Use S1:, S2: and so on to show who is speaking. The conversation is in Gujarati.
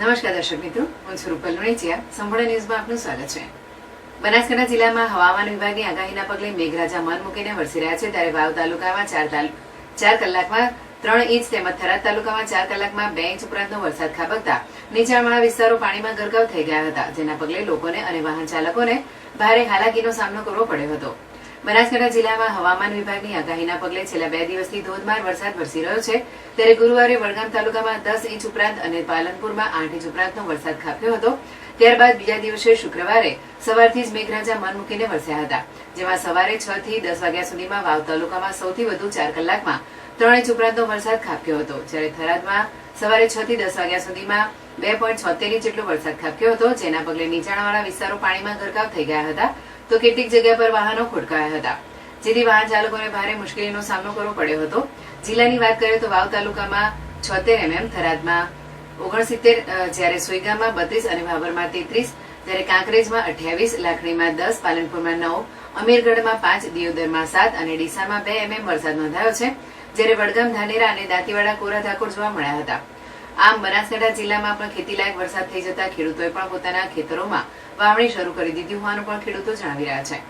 S1: નમસ્કાર દર્શક મિત્રો, હું છું રૂપલ લુણીચિયા સંપૂર્ણ ન્યૂઝમાં આપનું સ્વાગત છે. બનાસકાંઠા જિલ્લામાં હવામાન વિભાગની આગાહીના પગલે મેઘરાજા મન મૂકીને વરસી રહ્યા છે. ત્યારે વાવ તાલુકામાં ચાર ચાર કલાકમાં ત્રણ ઇંચ તેમજ થરાદ તાલુકામાં ચાર કલાકમાં બે ઇંચ ઉપરાંતનો વરસાદ ખાબકતા નીચાણવાળા વિસ્તારો પાણીમાં ગરકાવ થઈ ગયા હતા, જેના પગલે લોકોને અને વાહન ચાલકોને ભારે હાલાકીનો સામનો કરવો પડ્યો હતો. બનાસકાંઠા જિલ્લામાં હવામાન વિભાગની આગાહીના પગલે છેલ્લા બે દિવસથી ધોધમાર વરસાદ વરસી રહ્યો છે. ત્યારે ગુરુવારે વડગામ તાલુકામાં દસ ઇંચ ઉપરાંત અને પાલનપુરમાં આઠ ઇંચ ઉપરાંતનો વરસાદ ખાબક્યો હતો. ત્યારબાદ બીજા દિવસે શુક્રવારે સવારથી જ મેઘરાજા મન મૂકીને વરસ્યા હતા, જેમાં સવારે છ થી દસ વાગ્યા સુધીમાં વાવ તાલુકામાં સૌથી વધુ ચાર કલાકમાં ત્રણ ઇંચ ઉપરાંતનો વરસાદ ખાબક્યો હતો. જ્યારે થરાદમાં સવારે છ થી દસ વાગ્યા સુધીમાં બે પોઈન્ટ છોતેર જેટલો વરસાદ ખાબક્યો હતો, જેના પગલે નીચાણવાળા વિસ્તારો પાણીમાં ગરકાવ થઈ ગયા હતા, તો કેટલીક જગ્યા પર વાહનો ખોટકાયા હતા. જેથી વાહન ચાલકોને ભારે મુશ્કેલીનો સામનો કરવો પડ્યો હતો. જિલ્લાની વાત કરીએ તો વાવ તાલુકામાં છોતેર એમએમ, થરાદમાં ઓગણસિત્તેર જ્યારે સોઈગામાં બત્રીસ અને ભાભરમાં તેત્રીસ, જ્યારે કાંકરેજમાં અઠ્યાવીસ, લાખણીમાં દસ, પાલનપુરમાં નવ, અમીરગઢમાં પાંચ, દિયોદરમાં સાત અને ડીસામાં બે એમએમ વરસાદ નોંધાયો છે. જ્યારે વડગામ, ધાનેરા અને દાંતીવાડા કોરા ધાકોર જોવા મળ્યા હતા. આમ બનાસકાંઠા જિલ્લામાં પણ ખેતીલાયક વરસાદ થઈ જતા ખેડૂતોએ પણ પોતાના ખેતરોમાં વાવણી શરૂ કરી દીધી હોવાનું પણ ખેડૂતો જણાવી રહ્યા છે.